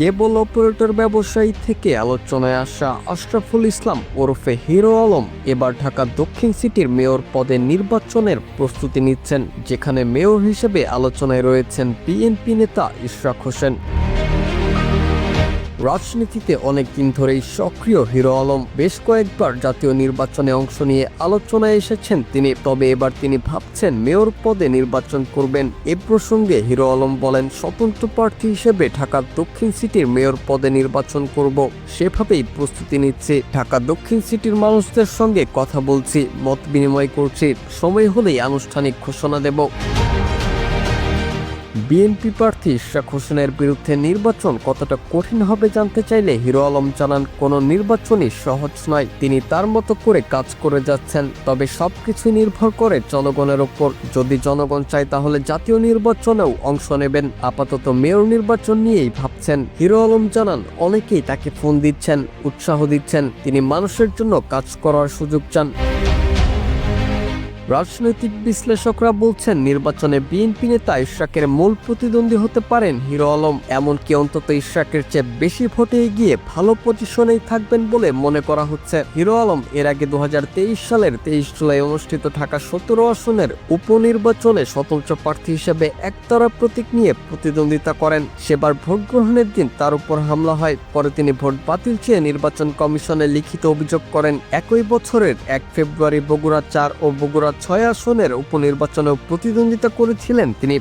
কেবল operator ব্যবসায়ী থেকে আলোচনায় আসা আশরাফুল ইসলাম ওরফে হিরো আলম এবার ঢাকা দক্ষিণ সিটির মেয়র পদে নির্বাচনের প্রস্তুতি নিচ্ছেন, যেখানে মেয়র হিসেবে আলোচনায় রয়েছেন বিএনপি নেতা ইশরাক হোসেন। রাজনীতিতে অনেক দিন ধরেই সক্রিয় হিরো আলম। বেশ কয়েকবার জাতীয় নির্বাচনে অংশ নিয়ে আলোচনায় এসেছেন তিনি, তবে এবার তিনি ভাবছেন মেয়র পদে নির্বাচন করবেন। এ প্রসঙ্গে হিরো আলম বলেন, স্বতন্ত্র প্রার্থী হিসেবে ঢাকা দক্ষিণ সিটির মেয়র পদে নির্বাচন করব। সেভাবেই প্রস্তুতি নিচ্ছে। ঢাকা দক্ষিণ সিটির মানুষদের সঙ্গে কথা বলছি, মত বিনিময় করছি। সময় হলেই আনুষ্ঠানিক ঘোষণা দেব। বিএনপি প্রার্থী শেখ হোসেনের বিরুদ্ধে নির্বাচন কতটা কঠিন হবে জানতে চাইলে হিরো আলম জানান, কোনো নির্বাচনই সহজ নয়। তিনি তার মতো করে কাজ করে যাচ্ছেন, তবে সবকিছু নির্ভর করে জনগণের ওপর। যদি জনগণ চায় তাহলে জাতীয় নির্বাচনেও অংশ নেবেন। আপাতত মেয়র নির্বাচন নিয়েই ভাবছেন। হিরো আলম জানান, অনেকেই তাকে ফোন দিচ্ছেন, উৎসাহ দিচ্ছেন। তিনি মানুষের জন্য কাজ করার সুযোগ চান। রাজনৈতিক বিশ্লেষকরা বলছেন, নির্বাচনে বিএনপি নেতা ইশরাকের মূল প্রতিদ্বন্দ্বী হতে পারেন হিরো আলম। এমনকি অন্তত ইশরাকের চেয়ে বেশি ভোটে এগিয়ে ভালো পজিশনেই থাকবেন বলে মনে করা হচ্ছে। হিরো আলম এর আগে দুহাজার তেইশ সালের তেইশ জুলাই অনুষ্ঠিত ঢাকা সতেরো আসনের উপনির্বাচনে স্বতন্ত্র প্রার্থী হিসেবে একতরা প্রতীক নিয়ে প্রতিদ্বন্দ্বিতা করেন। সেবার ভোট গ্রহণের দিন তার উপর হামলা হয়, পরে তিনি ভোট বাতিল চেয়ে নির্বাচন কমিশনে লিখিত অভিযোগ করেন। একই বছরের এক ফেব্রুয়ারি বগুড়া চার ও বগুড়া ছয় আসনের উপনির্বাচনেও প্রতিদ্বন্দ্বিতা করেছিলেন তিনি।